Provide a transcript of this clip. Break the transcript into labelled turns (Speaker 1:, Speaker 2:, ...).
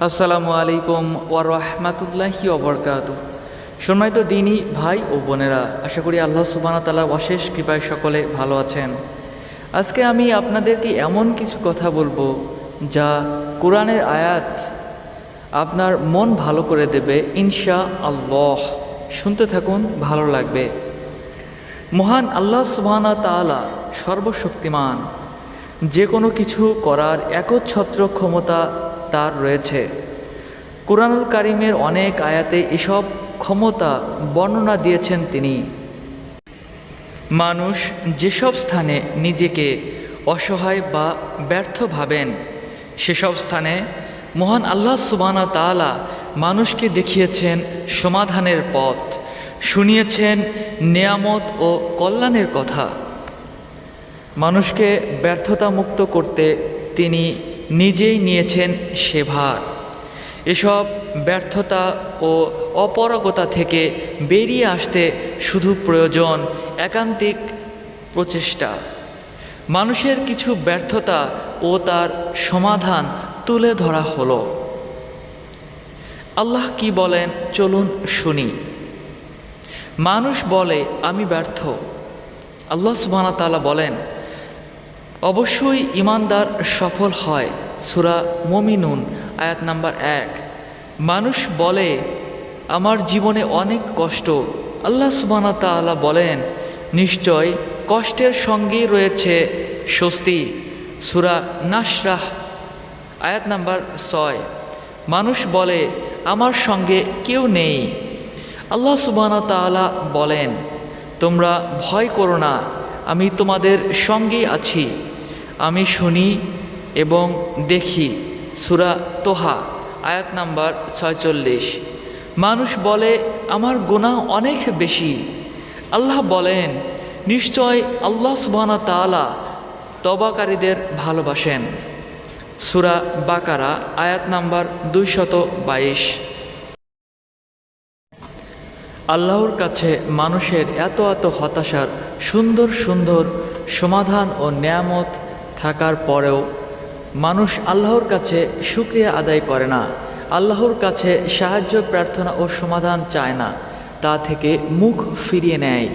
Speaker 1: আসসালামু আলাইকুম ওয়া রাহমাতুল্লাহি ওবরকাত সম্মানিত দিনী ভাই ও বোনেরা, আশা করি আল্লাহ সুবহানাহু ওয়া তাআলার অশেষ কৃপায় সকলে ভালো আছেন। আজকে আমি আপনাদেরকে এমন কিছু কথা বলব যা কোরআনের আয়াত আপনার মন ভালো করে দেবে ইনশা আল্লাহ শুনতে থাকুন, ভালো লাগবে। মহান আল্লাহ সুবহানা তাআলা সর্বশক্তিমান। যে কোনো কিছু করার একচ্ছত্র ক্ষমতা তার রয়েছে। কোরআনুল কারিমের অনেক আয়াতে এসব ক্ষমতা বর্ণনা দিয়েছেন তিনি। মানুষ যেসব স্থানে নিজেকে অসহায় বা ব্যর্থ ভাবেন, সেসব স্থানে মহান আল্লাহ সুবানা তাআলা মানুষকে দেখিয়েছেন সমাধানের পথ, শুনিয়েছেন নেয়ামত ও কল্যাণের কথা। মানুষকে ব্যর্থতা মুক্ত করতে তিনি নিজেই নিয়েছেন সে ভার। এসব ব্যর্থতা ও অপরগতা থেকে বেরিয়ে আসতে শুধু প্রয়োজন একান্তিক প্রচেষ্টা। মানুষের কিছু ব্যর্থতা ও তার সমাধান তুলে ধরা হলো। আল্লাহ কি বলেন? চলুন শুনি। মানুষ বলে, আমি ব্যর্থ। আল্লাহ সুবহানা তাআলা বলেন অবশ্যই ইমানদার সফল হয়, সুরা মমিনুন, আয়াত নাম্বার এক। মানুষ বলে, আমার জীবনে অনেক কষ্ট। আল্লাহ সুবানা তাআলা বলেন, নিশ্চয় কষ্টের সঙ্গেই রয়েছে স্বস্তি। সুরা নাসরাহ, আয়াত নাম্বার ছয়। মানুষ বলে, আমার সঙ্গে কেউ নেই। আল্লাহ সুবানা তাআলা বলেন, তোমরা ভয় করো না, আমি তোমাদের সঙ্গেই আছি। আমি শুনি এবং দেখি। সুরা তোহা, আয়াত নাম্বার ছয়চল্লিশ। মানুষ বলে, আমার গুণা অনেক বেশি। আল্লাহ বলেন, নিশ্চয় আল্লাহ সুবহানা তাআলা তবাকারীদের ভালোবাসেন। সুরা বাকারা, আয়াত নাম্বার দুইশত বাইশ। আল্লাহর কাছে মানুষের এত এত হতাশার সুন্দর সুন্দর সমাধান ও নেয়ামত থাকার পরেও মানুষ আল্লাহর কাছে সুক্রিয়া আদায় করে না, আল্লাহর কাছে সাহায্য প্রার্থনা ও সমাধান চায় না, তা থেকে মুখ ফিরিয়ে নেয়।